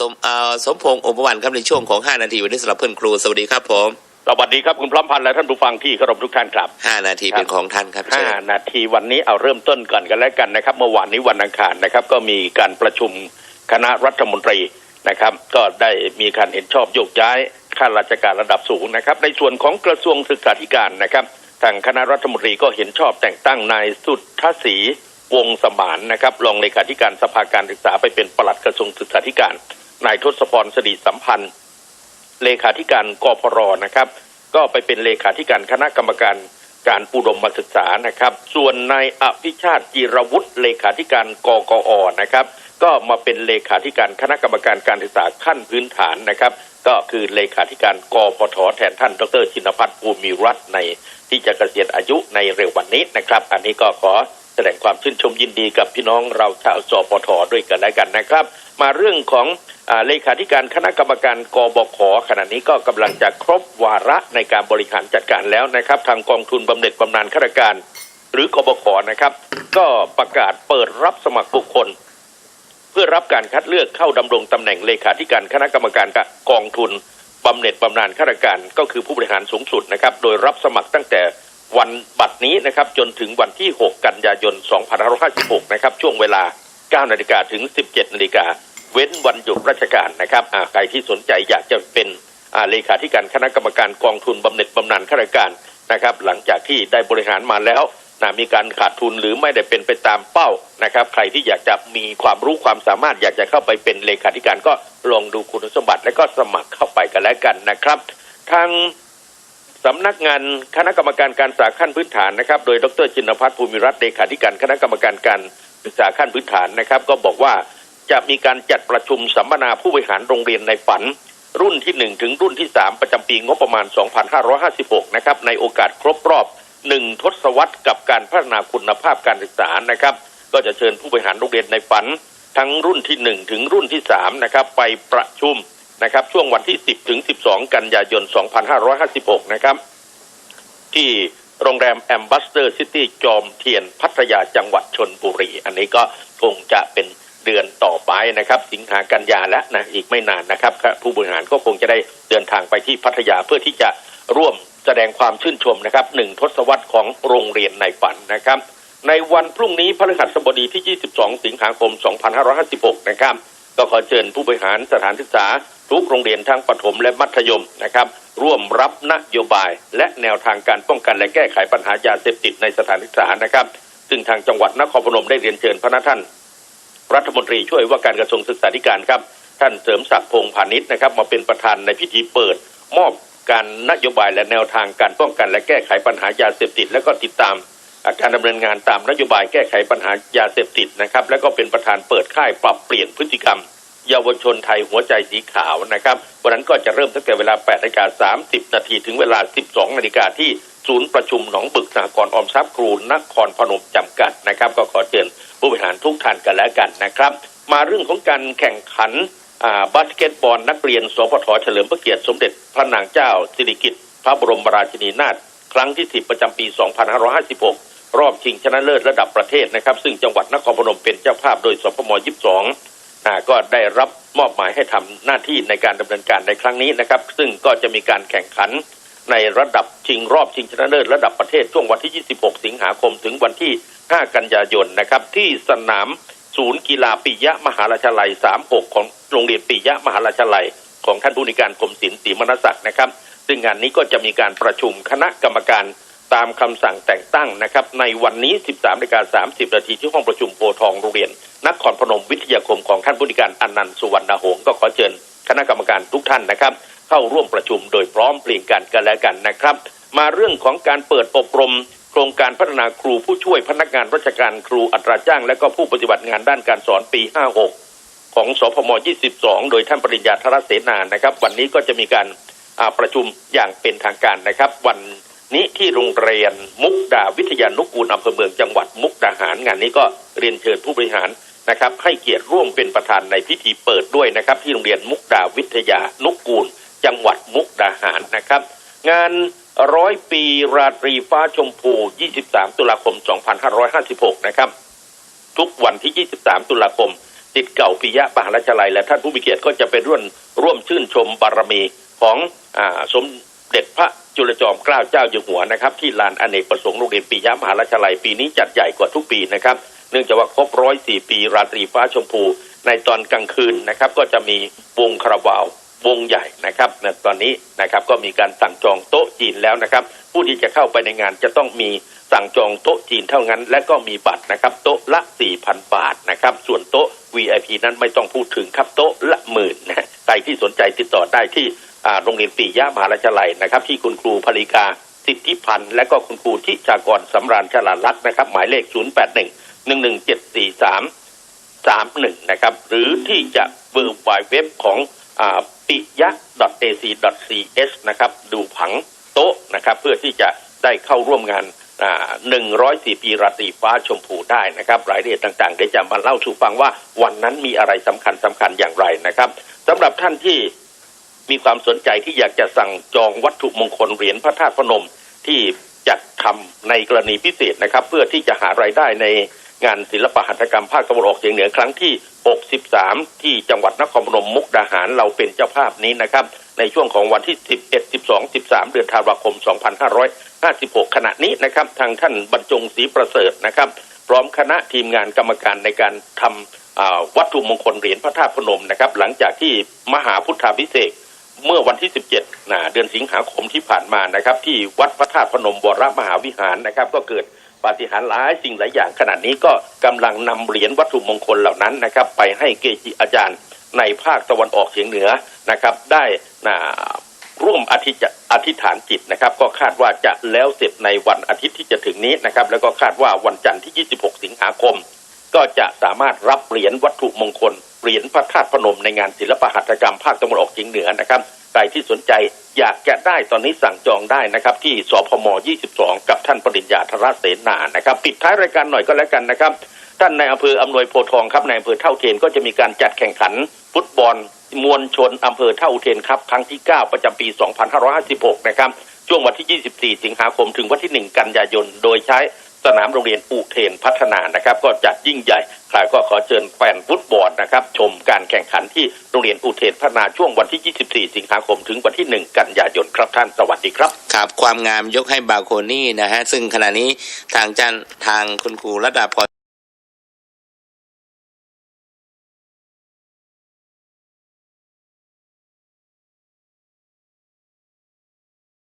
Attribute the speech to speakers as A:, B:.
A: ตมเอ่อสมพงษ์อุปวันครับในช่วงของ 5 นาทีวันนี้สำหรับเพื่อนครูสวัสดีครับผม
B: สวัสดีครับคุณพร้อมพันธ์และท่านผู้ฟังที่เคารพทุกท่านครับ
A: 5 นาทีเป็นของท่านครับเชิญ
B: ห้านาทีวันนี้เอาเริ่มต้นก่อนกันแล้วกันนะครับ เมื่อวานนี้วันอังคารนะครับ ก็มีการประชุมคณะรัฐมนตรีนะครับ ก็ได้มีการเห็นชอบโยกย้ายข้าราชการระดับสูงนะครับ ในส่วนของกระทรวงศึกษาธิการนะครับทางคณะรัฐมนตรีก็เห็นชอบแต่งตั้งนายสุทธศรีวงศ์สมานนะครับรองเลขาธิการสภาการศึกษาไปเป็นปลัดกระทรวงศึกษาธิการ นายทศพรสดิสัมพันธ์ เลขาธิการกพรนะครับ ก็ไปเป็นเลขาธิการคณะกรรมการการอุดมศึกษานะครับ ส่วนนายอภิชาติจิรวุฒิเลขาธิการกกอนะครับ ก็มาเป็นเลขาธิการคณะกรรมการการศึกษาขั้นพื้นฐานนะครับ ก็คือเลขาธิการกพทแทนท่าน ดรชินพัฒน์ภูมิรัตน์ในที่จะเกษียณอายุในเร็ววันนี้นะครับ อันนี้ก็ขอ ดงความชื่นชมยินดีกับพี่น้องเราชาวสปทด้วยกันแล้วกันนะครับ มาเรื่องของอเลขาธิการคณะกรรมการกบขขณะนี้ก็กำลังจะครบวาระในการบริหารจัดการแล้วนะครับ ทางกองทุนบำเหน็จบำนาญข้าราชการ หรือกบขนะครับ ก็ประกาศเปิดรับสมัครบุคคล เพื่อรับการคัดเลือกเข้าดำรงตำแหน่งเลขาธิการคณะกรรมการกองทุนบำเหน็จบำนาญข้าราชการ ก็คือผู้บริหารสูงสุดนะครับ โดยรับสมัครตั้งแต่ วันบัดนี้นะครับจนถึงวันที่ 6 กันยายน 2556 นะครับ ช่วงเวลา 9 นาฬิกาถึง 17 นาฬิกา เว้นวันหยุดราชการนะครับใครที่สนใจอยากจะเป็นเลขาธิการคณะกรรมการกองทุนบำเหน็จบำนาญข้าราชการนะครับ หลังจากที่ได้บริหารมาแล้วนะมีการขาดทุนหรือไม่ได้เป็นไปตามเป้านะครับ ใครที่อยากจะมีความรู้ความสามารถอยากจะเข้าไปเป็นเลขาธิการก็ลองดูคุณสมบัติ และก็สมัครเข้าไปกันแล้วกันนะครับ ทาง สำนักงานคณะกรรมการการศึกษาขั้นพื้นฐานนะครับ โดยดรจินพัฒน์ภูมิรัตน์เลขาธิการคณะกรรมการการศึกษาขั้นพื้นฐานนะครับ ก็บอกว่าจะมีการจัดประชุมสัมมนาผู้บริหารโรงเรียนในฝัน รุ่นที่ 1 ถึงรุ่นที่ 3 ประจำปีงบประมาณ 2556 นะครับ ในโอกาสครบรอบ 1 ทศวรรษกับการพัฒนาคุณภาพการศึกษานะครับ ก็จะเชิญผู้บริหารโรงเรียนในฝัน ทั้งรุ่นที่ 1 ถึงรุ่นที่3นะครับไปประชุม นะครับช่วงวันที่ 10 ถึง 12 กันยายน 2556 นะครับ ที่โรงแรมแอมบัสเตอร์ซิตี้จอมเทียนพัทยาจังหวัดชนบุรี อันนี้ก็คงจะเป็นเดือนต่อไปนะครับ สิงหากันยาแล้วนะอีกไม่นานนะครับ ผู้บริหารก็คงจะได้เดินทางไปที่พัทยาเพื่อที่จะร่วมแสดงความชื่นชมนะครับหนึ่งทศวรรษของโรงเรียนในฝันนะครับ ในวันพรุ่งนี้พฤหัสบดีที่ 22 สิงหาคม 2556 นะครับ ก็ขอเชิญผู้บริหารสถานศึกษา ทุกโรงเรียนทั้งประถมและมัธยมนะครับ ร่วมรับนโยบาย และแนวทางการป้องกันและแก้ไขปัญหายาเสพติดในสถานศึกษานะครับ ซึ่งทางจังหวัดนครพนมได้เรียนเชิญพระท่าน รัฐมนตรีช่วยว่าการกระทรวงศึกษาธิการครับ ท่านเสริมศักดิ์พงษ์พาณิชย์นะครับมาเป็นประธานในพิธีเปิด มอบการนโยบายและแนวทางการป้องกันและแก้ไขปัญหายาเสพติด และก็ติดตามการดำเนินงานตามนโยบายแก้ไขปัญหายาเสพติดนะครับ และก็เป็นประธานเปิดค่ายปรับเปลี่ยนพฤติกรรม เยาวชนไทยหัวใจสีขาวนะครับ วันนั้นก็จะเริ่มตั้งแต่เวลา8นาฬิกา30 นาทีถึงเวลา 12 นาฬิกาที่ศูนย์ประชุมหนองบึกสหกรณ์ออมทรัพย์ครูนครพนมจำกัดนะครับ ก็ขอเชิญผู้บริหารทุกท่านกันแล้วกันนะครับ มาเรื่องของการแข่งขันบาสเกตบอลนักเรียน สพทเฉลิมพระเกียรติสมเด็จพระนางเจ้า สิริกิติ์พระบรมราชินีนาถครั้งที่ 10 ประจำปี 2556 รอบชิงชนะเลิศระดับประเทศนะครับ ซึ่งจังหวัดนครพนมเป็นเจ้าภาพโดยสพม 22อ่า ก็ได้รับมอบหมายให้ทำหน้าที่ในการดำเนินการในครั้งนี้นะครับ ซึ่งก็จะมีการแข่งขันในระดับชิงรอบชิงชนะเลิศระดับประเทศช่วงวันที่ 26 สิงหาคม ถึงวันที่ 5 กันยายนนะครับ ที่สนามศูนย์กีฬาปิยะมหาราชาลัย 36 ของโรงเรียนปิยะมหาราชาลัย ของท่านผู้นวยการกรมศิลป์ศรีมนศักดิ์นะครับ ซึ่งงานนี้ก็จะมีการประชุมคณะกรรมการ ตามคำสั่งแต่งตั้งนะครับในวันนี้ 13นาฬิกา30นาทีที่ห้องประชุมโพทองโรงเรียนนครพนมวิทยาคมของท่านผู้ในวยการอนันต์สุวรรณหงส์ก็ขอเชิญคณะกรรมการทุกท่านนะครับ เข้าร่วมประชุมโดยพร้อมเพรียงกันกันแล้วกันนะครับ มาเรื่องของการเปิดอบรม โครงการพัฒนาครูผู้ช่วยพนักงานราชการครูอัตราจ้าง และก็ผู้ปฏิบัติงานด้านการสอนปี 56 ของสพม 22 โดยท่านปริญญาธรเสนานะครับ วันนี้ก็จะมีการประชุมอย่างเป็นทางการนะครับ วัน นี้ที่โรงเรียนมุกดาวิทยานุกูลอำเภอเมืองจังหวัดมุกดาหารงานนี้ก็เรียนเชิญผู้บริหารนะครับให้เกียรติร่วมเป็นประธานในพิธีเปิดด้วยนะครับ ที่โรงเรียนมุกดาวิทยานุกูล จังหวัดมุกดาหารนะครับ งานร้อยปีราตรีฟ้าชมพู 23 ตุลาคม 2556 นะครับ ทุกวันที่ 23 ตุลาคมติดเก่าปิยะปาราชลัย และท่านผู้มีเกียรติก็จะไปร่วมร่วมชื่นชมบารมีของอาสมเด็จพระจุลจอมเกล้าเจ้าอยู่หัวนะครับที่ลานอเนกประสงค์โรงเรียนปิยะมหาราชลัยปีนี้จัดใหญ่กว่าทุกปีนะครับ เนื่องจากว่าครบร้อยสี่ปี ราตรีฟ้าชมพู ในตอนกลางคืนนะครับก็จะมีวงคาราบาววงใหญ่นะครับในตอนนี้นะครับก็มีการสั่งจองโต๊ะจีนแล้วนะครับ ผู้ที่จะเข้าไปในงานจะต้องมีสั่งจองโต๊ะจีนเท่านั้น และก็มีบัตรนะครับ โต๊ะละ4,000บาทนะครับ ส่วนโต๊ะ VIP นั้นไม่ต้องพูดถึงครับโต๊ะละหมื่นนะใครที่สนใจติดต่อได้ที่ โรงเรียนปียะมหาราชลัยนะครับ ที่คุณครูภริกาสิทธิพันธ์และก็คุณครูทิชากรสำราญฉลาดลักษณ์นะครับ หมายเลข 081 11743สามหนึ่งนะครับ หรือที่จะเว็บไวเว็บของอาปิยะ .ac.ch นะครับ ดูผังโต๊ะนะครับ เพื่อที่จะได้เข้าร่วมงานหนึ่งร้อยสี่ปีราตรีฟ้าชมพูได้นะครับ รายละเอียดต่างๆเดี๋ยวจะมาเล่าสู่ฟังว่าวันนั้นมีอะไรสำคัญสำคัญอย่างไรนะครับสำหรับท่านที่ มีความสนใจที่อยากจะสั่งจองวัตถุมงคลเหรียญพระธาตุพนมที่จัดทำในกรณีพิเศษนะครับ เพื่อที่จะหารายได้ในงานศิลปหัตถกรรมภาคตะวันออกเฉียงเหนือครั้งที่ 63 ที่จังหวัดนครพนมมุกดาหารเราเป็นเจ้าภาพนี้นะครับ ในช่วงของวันที่ 11 12 13 เดือนธันวาคม 2556 ขณะนี้นะครับ ทางท่านบรรจงศรีประเสริฐนะครับ พร้อมคณะทีมงานกรรมการในการทำอ่าวัตถุมงคลเหรียญพระธาตุพนมนะครับ หลังจากที่มหาพุทธาพิเศษ เมื่อวันที่ 17นะเดือนสิงหาคมที่ผ่านมานะครับ ที่วัดพระธาตุพนมวรมหาวิหารนะครับ ก็เกิดปาฏิหาริย์หลายสิ่งหลายอย่างขณะนี้ก็กำลังนำเหรียญวัตถุมงคลเหล่านั้นนะครับ ไปให้เกจิอาจารย์ในภาคตะวันออกเฉียงเหนือนะครับ ได้นะร่วมอธิจอธิษฐานจิตนะครับ ก็คาดว่าจะแล้วเสร็จในวันอาทิตย์ที่จะถึงนี้นะครับ แล้วก็คาดว่าวันจันทร์ที่ 26 สิงหาคม ก็จะสามารถรับเหรียญวัตถุมงคล เหรียญพระธาตุพนมในงานศิลปหัตถกรรมภาคตะวันออกเฉียงเหนือนะครับใครที่สนใจอยากจะได้ตอนนี้สั่งจองได้นะครับ ที่สพม 22 กับท่านปริญญาธราเสนานะครับปิดท้ายรายการหน่อยก็แล้วกันนะครับ ท่านในอำเภออำนวยโพทองครับในอำเภอเท่าเทนก็จะมีการจัดแข่งขันฟุตบอลมวลชนอำเภอเท่าเทนครับครั้งที่ 9 ประจำปี 2556 นะครับช่วงวันที่ 24 สิงหาคมถึงวันที่ 1 กันยายน โดยใช้ สนามโรงเรียนอุเทนพัฒนานะครับ ก็จัดยิ่งใหญ่ใครก็ขอเชิญแฟนฟุตบอลนะครับ ชมการแข่งขันที่โรงเรียนอุเทนพัฒนาช่วงวันที่ 24 สิงหาคมถึงวันที่ 1 กันยายนครับท่านสวัสดีครับ
A: ครับความงามยกให้บาโคนี่นะฮะซึ่งขณะนี้ทางจันทางคุณครูระดาพร